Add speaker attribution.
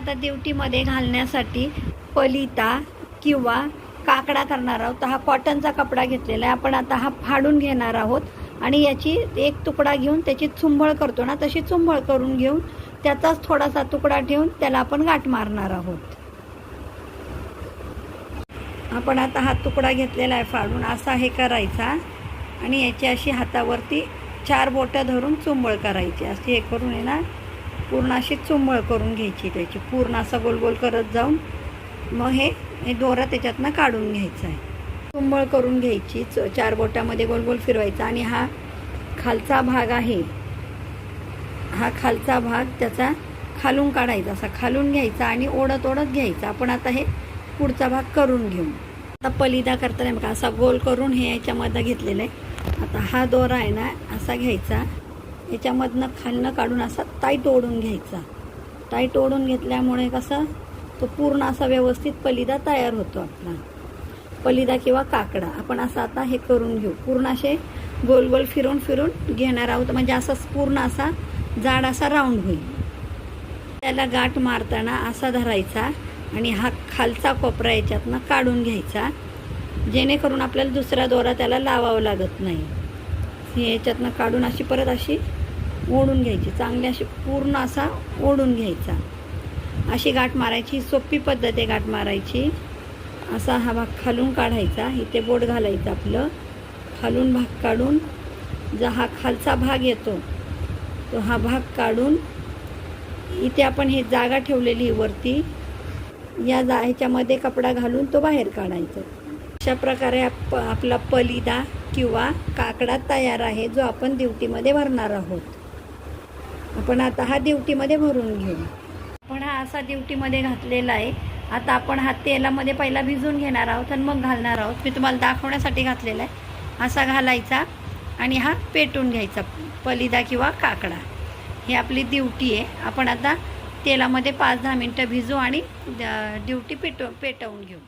Speaker 1: आता ड्युटीमध्ये घालण्यासाठी पलिता किंवा काकडा करणार आहोत. हा कॉटनचा कपडा घेतलेला आहे. आपण आता हा फाडून घेणार आहोत आणि याची एक तुकडा घेऊन त्याची चुंबळ करतो ना तशी चुंबळ करून घेऊन त्याचाच थोडासा तुकडा ठेवून त्याला आपण गाठ मारणार आहोत. आपण आता हा तुकडा घेतलेला आहे फाडून. असा हे करायचा आणि याची अशी हातावरती चार बोटं धरून चुंबळ करायची. अशी हे करून आहे ना पूर्ण अशी चुंबळ करून घ्यायची त्याची. पूर्ण असा गोल गोल करत जाऊन मग हे हे दोरा त्याच्यातनं काढून घ्यायचा आहे. चुंबळ करून घ्यायची. च चार बोटामध्ये गोल गोल फिरवायचा आणि हा खालचा भाग आहे. हा खालचा भाग त्याचा खालून काढायचा. असा खालून घ्यायचा आणि ओढत ओढत घ्यायचा. आपण आता हे पुढचा भाग करून घेऊ. आता पलिदा करताना बघा असा गोल करून हे याच्यामध्ये घेतलेलं आहे. आता हा दोरा आहे ना असा घ्यायचा. याच्यामधनं खालनं काढून असा टाईट ओढून घ्यायचा. टाईट ओढून घेतल्यामुळे कसं तो पूर्ण असा व्यवस्थित पलिदा तयार होतो आपला. पलिदा किंवा काकडा. आपण असं आता हे करून घेऊ. पूर्ण असे गोल गोल फिरून फिरून घेणार आहोत. म्हणजे असा पूर्ण असा जाड असा राऊंड होईल. त्याला गाठ मारताना असा धरायचा आणि हा खालचा कोपरा याच्यातनं काढून घ्यायचा. जेणेकरून आपल्याला दुसरा दोरा त्याला लावावा लागत नाही. याच्यातनं काढून अशी परत अशी ओढून घ्यायची. चांगली अशी पूर्ण असा ओढून घ्यायचा. अशी गाठ मारायची सोपी पद्धत आहे गाठ मारायची. असा हा भाग खालून काढायचा इथे बोट घालायचं आपलं. खालून भाग काढून जो हा खालचा भाग येतो तो हा भाग काढून इथे आपण हे जागा ठेवलेली वरती. या जा ह्याच्यामध्ये कपडा घालून तो बाहेर काढायचा. अशा प्रकारे आप आपला पलिदा किंवा काकडा तयार आहे जो आपण दिवटीमध्ये भरणार आहोत. आपण आता हा दिवटीमध्ये भरून घेऊ. आपण हा असा दिवटीमध्ये घातलेला आहे. आता आपण हा तेलामध्ये पहिला भिजून घेणार आहोत आणि मग घालणार आहोत. मी तुम्हाला दाखवण्यासाठी घातलेला आहे. असा घालायचा आणि हा पेटून घ्यायचा पलिदा किंवा काकडा. ही आपली दिवटी आहे. आपण आता तेलामध्ये पाच दहा मिनटं भिजू आणि ड्युटी पेटव पेटवून घेऊ.